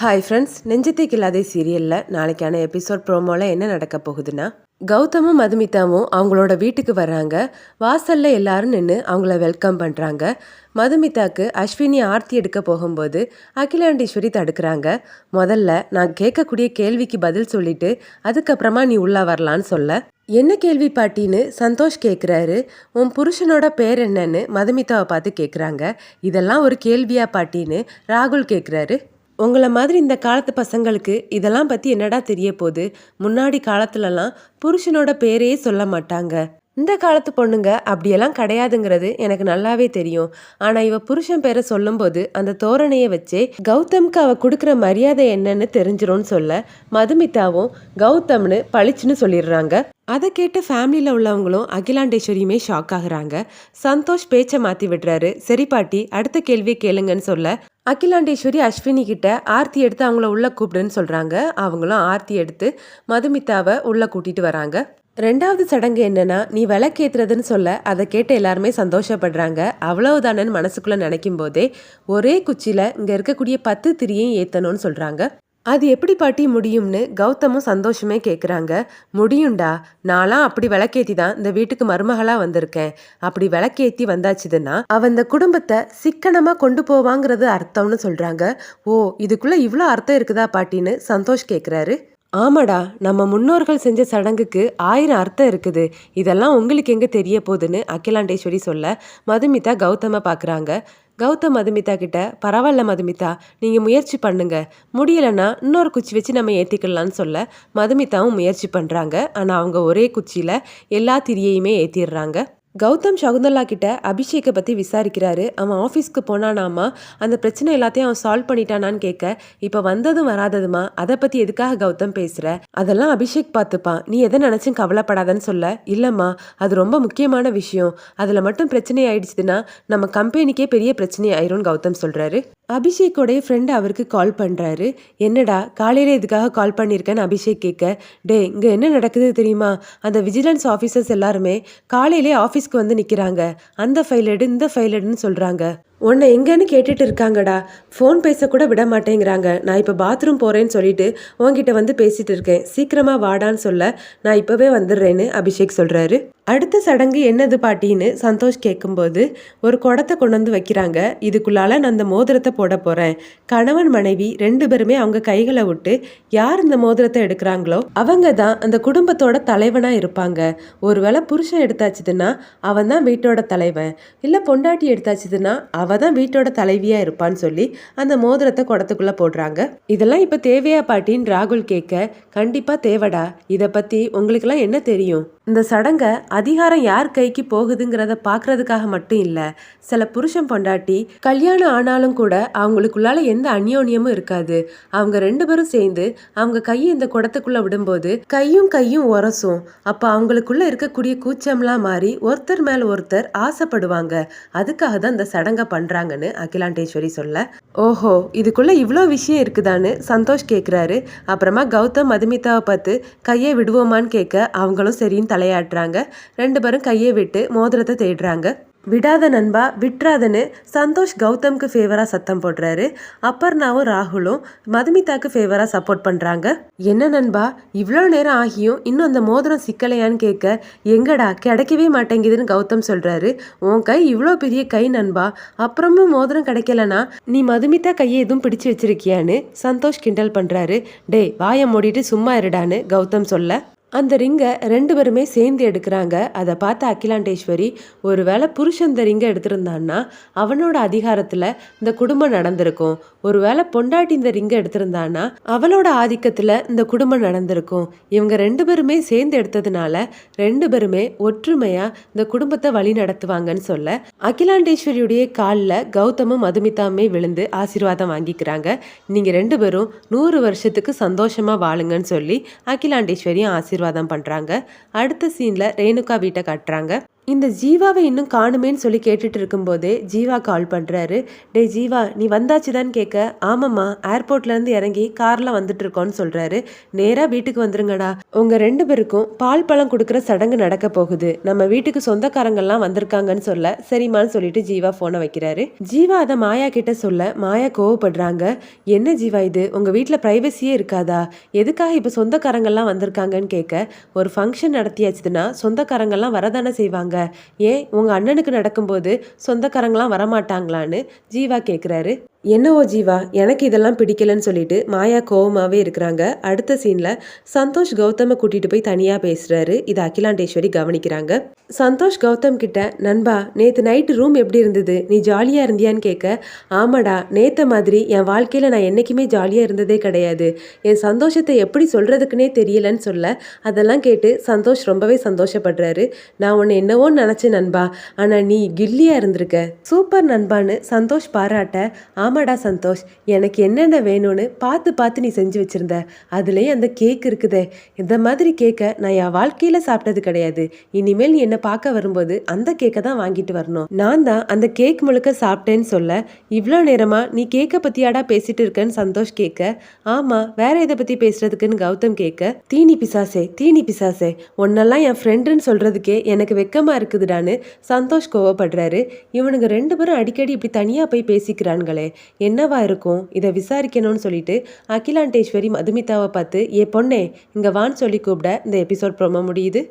Hi friends நெஞ்சத்தை கில்லாதே சீரியலில் நாளைக்கான episode ப்ரோமோவில் என்ன நடக்க போகுதுன்னா கௌதமும் மதுமிதாவும் அவங்களோட வீட்டுக்கு வர்றாங்க. வாசலில் எல்லாரும் நின்று அவங்கள வெல்கம் பண்ணுறாங்க மதுமிதாக்கு அஸ்வினி ஆர்த்தி எடுக்க போகும்போது அகிலாண்டீஸ்வரி தடுக்கிறாங்க. முதல்ல நான் கேட்கக்கூடிய கேள்விக்கு பதில் சொல்லிட்டு அதுக்கப்புறமா நீ உள்ளே வரலான்னு சொல்ல. என்ன கேள்வி பாட்டின்னு சந்தோஷ் கேட்குறாரு உன் புருஷனோட பேர் என்னன்னு மதுமிதாவை பார்த்து கேட்குறாங்க இதெல்லாம் ஒரு கேள்வியா பாட்டின்னு ராகுல் கேட்குறாரு உங்களை மாதிரி இந்த காலத்து பசங்களுக்கு இதெல்லாம் பற்றி என்னடா தெரிய போகுது? முன்னாடி காலத்துலலாம் புருஷனோட பேரே சொல்ல மாட்டாங்க. இந்த காலத்து பொண்ணுங்க அப்படியெல்லாம் கிடையாதுங்கிறது எனக்கு நல்லாவே தெரியும். ஆனால் இவ புருஷன் பேரை சொல்லும்போது அந்த தோரணையை வச்சே கௌதம்க்கு அவ கொடுக்குற மரியாதை என்னன்னு தெரிஞ்சிரும்னு சொல்ல மதுமிதாவும் கௌதம்னு பளிச்சுன்னு சொல்லிடுறாங்க. அதை கேட்டு ஃபேமிலியில் உள்ளவங்களும் அகிலாண்டேஸ்வரியுமே ஷாக் ஆகுறாங்க. சந்தோஷ் பேச்சை மாற்றி விடுறாரு. சரி பாட்டி அடுத்த கேள்வியை கேளுங்கன்னு சொல்ல அகிலாண்டேஸ்வரி அஸ்வினி கிட்ட ஆர்த்தி எடுத்து அவங்கள உள்ள கூப்பிடுன்னு சொல்றாங்க. அவங்களும் ஆர்த்தி எடுத்து மதுமிதாவை உள்ள கூட்டிட்டு வராங்க. ரெண்டாவது சடங்கு என்னன்னா நீ விளக்கேத்துறதுன்னு சொல்ல அதை கேட்டு எல்லாருமே சந்தோஷப்படுறாங்க. அவ்வளவுதானன்னு மனசுக்குள்ள நினைக்கும் போதே ஒரே குச்சியில இங்க இருக்கக்கூடிய பத்து திரியையும் ஏத்தணும்னு சொல்றாங்க. அது எப்படி பாட்டி முடியும்னு கௌதமும் சந்தோஷமே கேட்குறாங்க முடியும்டா. நான்லாம் அப்படி விளக்கேத்தி தான் இந்த வீட்டுக்கு மருமகளா வந்திருக்கேன். அப்படி விளக்கேத்தி வந்தாச்சுதுன்னா அவ இந்த குடும்பத்தை சிக்கனமா கொண்டு போவாங்கிறது அர்த்தம்னு சொல்றாங்க. ஓ இதுக்குள்ள இவ்வளோ அர்த்தம் இருக்குதா பாட்டின்னு சந்தோஷ் கேட்குறாரு ஆமாடா. நம்ம முன்னோர்கள் செஞ்ச சடங்குக்கு ஆயிரம் அர்த்தம் இருக்குது. இதெல்லாம் உங்களுக்கு எங்க தெரிய போகுதுன்னு அகிலாண்டேஸ்வரி சொல்ல மதுமிதா கௌதம பார்க்குறாங்க கௌதம் மதுமிதா கிட்ட பரவாயில்ல மதுமிதா நீங்கள் முயற்சி பண்ணுங்க. முடியலைன்னா இன்னொரு குச்சி வச்சு நம்ம ஏற்றிக்கலாம்னு சொல்ல மதுமிதாவும் முயற்சி பண்ணுறாங்க ஆனால் அவங்க ஒரே குச்சியில் எல்லா திரியையுமே ஏற்றிடுறாங்க கௌதம் சகுந்தலா கிட்ட அபிஷேக்கை பற்றி விசாரிக்கிறாரு. அவன் ஆஃபீஸ்க்கு போனானாமா? அந்த பிரச்சனை எல்லாத்தையும் அவன் சால்வ் பண்ணிட்டானான்னு கேட்க இப்போ வந்ததும் வராததுமா? அதை பற்றி எதுக்காக கௌதம் பேசுகிற அதெல்லாம் அபிஷேக் பார்த்துப்பான் நீ எதை நினச்சும் கவலைப்படாதன்னு சொல்ல. இல்லைம்மா அது ரொம்ப முக்கியமான விஷயம். அதில் மட்டும் பிரச்சனை ஆயிடுச்சுன்னா நம்ம கம்பெனிக்கே பெரிய பிரச்சனை ஆயிரும்னு கௌதம் சொல்கிறாரு அபிஷேக்கோடைய ஃப்ரெண்டு அவருக்கு கால் பண்ணுறாரு என்னடா காலையில் இதுக்காக கால் பண்ணியிருக்கேன்னு அபிஷேக் கேட்க டே இங்கே என்ன நடக்குது தெரியுமா? அந்த விஜிலன்ஸ் ஆஃபீஸர்ஸ் எல்லாருமே காலையிலே ஆஃபீஸ்க்கு வந்து நிற்கிறாங்க அந்த ஃபைல் எடு இந்த ஃபைல் எடுன்னு சொல்கிறாங்க உன்னை எங்கன்னு கேட்டுட்டு இருக்காங்கடா. ஃபோன் பேசக்கூட விட மாட்டேங்கிறாங்க. நான் இப்போ பாத்ரூம் போகிறேன்னு சொல்லிட்டு உன்கிட்ட வந்து பேசிகிட்டு இருக்கேன். சீக்கிரமாக வாடான்னு சொல்ல நான் இப்போவே வந்துடுறேன்னு அபிஷேக் சொல்கிறாரு அடுத்த சடங்கு என்னது பாட்டின்னு சந்தோஷ் கேட்கும்போது ஒரு குடத்தை கொண்டு வந்து வைக்கிறாங்க. இதுக்குள்ளால நான் அந்த மோதிரத்தை போட போகிறேன் கணவன் மனைவி ரெண்டு பேருமே அவங்க கைகளை விட்டு யார் இந்த மோதிரத்தை எடுக்கிறாங்களோ அவங்க தான் அந்த குடும்பத்தோட தலைவனாக இருப்பாங்க. ஒருவேளை புருஷன் எடுத்தாச்சுதுன்னா அவன் தான் வீட்டோட தலைவன். இல்லை பொண்டாட்டி எடுத்தாச்சுதுன்னா அவ தான் வீட்டோட தலைவியா இருப்பான்னு சொல்லி அந்த மோதிரத்தை குடத்துக்குள்ள போடுறாங்க. இதெல்லாம் இப்ப தேவையா பாட்டின்னு ராகுல் கேட்க கண்டிப்பா தேவைடா. இதை பத்தி உங்களுக்கெல்லாம் என்ன தெரியும்? இந்த சடங்கை அதிகாரம் யார் கைக்கு போகுதுங்கிறத பார்க்கறதுக்காக மட்டும் இல்லை சில புருஷன் பொண்டாட்டி கல்யாணம் ஆனாலும் கூட அவங்களுக்குள்ளால எந்த அந்யோன்யமும் இருக்காது. அவங்க ரெண்டு பேரும் சேர்ந்து அவங்க கையை இந்த குடத்துக்குள்ள விடும்போது கையும் கையும் உரசும். அப்போ அவங்களுக்குள்ள இருக்கக்கூடிய கூச்சம்லாம் மாறி ஒருத்தர் மேல ஒருத்தர் ஆசைப்படுவாங்க. அதுக்காக தான் இந்த சடங்கை பண்றாங்கன்னு அகிலாண்டேஸ்வரி சொல்ல. ஓஹோ இதுக்குள்ள இவ்வளோ விஷயம் இருக்குதான்னு சந்தோஷ் கேட்குறாரு அப்புறமா கௌதம் மதுமிதாவை பார்த்து கையை விடுவோமான்னு கேட்க அவங்களும் சரின்னு தலையாட்டுறாங்க. ரெண்டு பேரும் கையை விட்டு மோதிரத்தை தேடுறாங்க. விடாத நண்பா விட்றாதன்னு சந்தோஷ் கௌதம்க்கு ஃபேவராக சத்தம் போடுறாரு. அப்பர்னாவும் ராகுலும் மதுமிதாக்கு ஃபேவராக சப்போர்ட் பண்ணுறாங்க என்ன நண்பா இவ்வளோ நேரம் ஆகியும் இன்னும் அந்த மோதிரம் சிக்கலையான்னு கேட்க எங்கடா கிடைக்கவே மாட்டேங்குதுன்னு கௌதம் சொல்கிறாரு உன் கை இவ்வளோ பெரிய கை நண்பா அப்புறமும் மோதிரம் கிடைக்கலனா நீ மதுமிதா கையை எதுவும் பிடிச்சு வச்சிருக்கியான்னு சந்தோஷ் கிண்டல் பண்ணுறாரு டேய் வாயை மூடிட்டு சும்மா இருடான்னு கௌதம் சொல்ல. அந்த ரிங்கை ரெண்டு பேருமே சேர்ந்து எடுக்கிறாங்க. அதை பார்த்த அகிலாண்டேஸ்வரி ஒருவேளை புருஷன் இந்த ரிங்கை எடுத்திருந்தான்னா அவனோட அதிகாரத்தில் இந்த குடும்பம் நடந்திருக்கும். ஒருவேளை பொண்டாட்டி இந்த ரிங்கை எடுத்திருந்தான்னா அவளோட ஆதிக்கத்தில் இந்த குடும்பம் நடந்திருக்கும். இவங்க ரெண்டு பேருமே சேர்ந்து எடுத்ததுனால ரெண்டு பேருமே ஒற்றுமையாக இந்த குடும்பத்தை வழி நடத்துவாங்கன்னு சொல்ல அகிலாண்டேஸ்வரியுடைய காலில் கௌதமும் மதுமிதாமே விழுந்து ஆசீர்வாதம் வாங்கிக்கிறாங்க. நீங்கள் ரெண்டு பேரும் நூறு வருஷத்துக்கு சந்தோஷமாக வாழுங்கன்னு சொல்லி அகிலாண்டேஸ்வரியும் ஆசீர்வாதம் பண்ணுறாங்க அடுத்த சீனில் ரேணுகா வீட்டை காட்டுறாங்க. இந்த ஜீவாவை இன்னும் காணுமேன்னு சொல்லி கேட்டுட்டு இருக்கும்போதே ஜீவா கால் பண்ணுறாரு டே ஜீவா நீ வந்தாச்சுதான்னு கேட்க ஆமாம்மா ஏர்போர்ட்லேருந்து இறங்கி காரில் வந்துட்டு இருக்கோன்னு சொல்கிறாரு நேராக வீட்டுக்கு வந்துருங்கடா. உங்கள் ரெண்டு பேருக்கும் பால் பழம் கொடுக்குற சடங்கு நடக்க போகுது. நம்ம வீட்டுக்கு சொந்தக்காரங்கள்லாம் வந்திருக்காங்கன்னு சொல்ல சரிம்மான்னு சொல்லிட்டு ஜீவா ஃபோனை வைக்கிறாரு. ஜீவா அதை மாயா கிட்ட சொல்ல மாயா கோவப்படுறாங்க. என்ன ஜீவா இது? உங்கள் வீட்டில் ப்ரைவசியே இருக்காதா? எதுக்காக இப்போ சொந்தக்காரங்கள்லாம் வந்திருக்காங்கன்னு கேட்க ஒரு ஃபங்க்ஷன் நடத்தியாச்சுதுன்னா சொந்தக்காரங்கள்லாம் வரதானே செய்வாங்க. ஏன் உங்கள் அண்ணனுக்கு நடக்கும்போது சொந்தக்காரங்களாம் வரமாட்டாங்களான்னு ஜீவா கேட்குறாரு என்னவோ ஜீவா எனக்கு இதெல்லாம் பிடிக்கலன்னு சொல்லிட்டு மாயா கோவமாகவே இருக்கிறாங்க. அடுத்த சீனில் சந்தோஷ் கௌதமை கூட்டிகிட்டு போய் தனியாக பேசுகிறாரு இது அகிலாண்டேஸ்வரி கவனிக்கிறாங்க. சந்தோஷ் கௌதம் கிட்ட நண்பா நேற்று நைட்டு ரூம் எப்படி இருந்தது? நீ ஜாலியாக இருந்தியான்னு கேட்க ஆமாடா நேற்ற மாதிரி என் வாழ்க்கையில் நான் என்னைக்குமே ஜாலியாக இருந்ததே கிடையாது. என் சந்தோஷத்தை எப்படி சொல்கிறதுக்குன்னே தெரியலன்னு சொல்ல அதெல்லாம் கேட்டு சந்தோஷ் ரொம்பவே சந்தோஷப்படுறாரு. நான் உன்னை என்னவோன்னு நினச்சேன் நண்பா ஆனால் நீ கில்லியாக இருந்திருக்க. சூப்பர் நண்பான்னு சந்தோஷ் பாராட்ட ஆமாடா சந்தோஷ் எனக்கு என்னென்ன வேணும்னு பார்த்து பார்த்து நீ செஞ்சு வச்சிருந்த. அதுலேயே அந்த கேக் இருக்குதே. இந்த மாதிரி கேக்கை நான் என் வாழ்க்கையில் சாப்பிட்டது கிடையாது. இனிமேல் நீ என்னை பார்க்க வரும்போது அந்த கேக்கை தான் வாங்கிட்டு வரணும். நான் தான் அந்த கேக் முழுக்க சாப்பிட்டேன்னு சொல்ல இவ்வளோ நேரமாக நீ கேக்கை பற்றியாடா பேசிட்டு இருக்கேன்னு சந்தோஷ் கேட்க ஆமாம் வேற எதை பற்றி பேசுறதுக்குன்னு கௌதம் கேட்க தீனி பிசாசே தீனி பிசாசே உன்னெல்லாம் என் ஃப்ரெண்டுன்னு சொல்கிறதுக்கே எனக்கு வெக்கமாக இருக்குதுடான்னு சந்தோஷ் கோவப்படுறாரு. இவனுங்க ரெண்டு பேரும் அடிக்கடி இப்படி தனியாக போய் பேசிக்கிறான்களே என்னவா இருக்கும்? இதை விசாரிக்கணும்னு சொல்லிட்டு அகிலாண்டேஸ்வரி மதுமிதாவை பார்த்து ஏ பொண்ணே இங்கே வான்னு சொல்லி கூப்பிட இந்த எபிசோட் ப்ரோமோ முடியுது?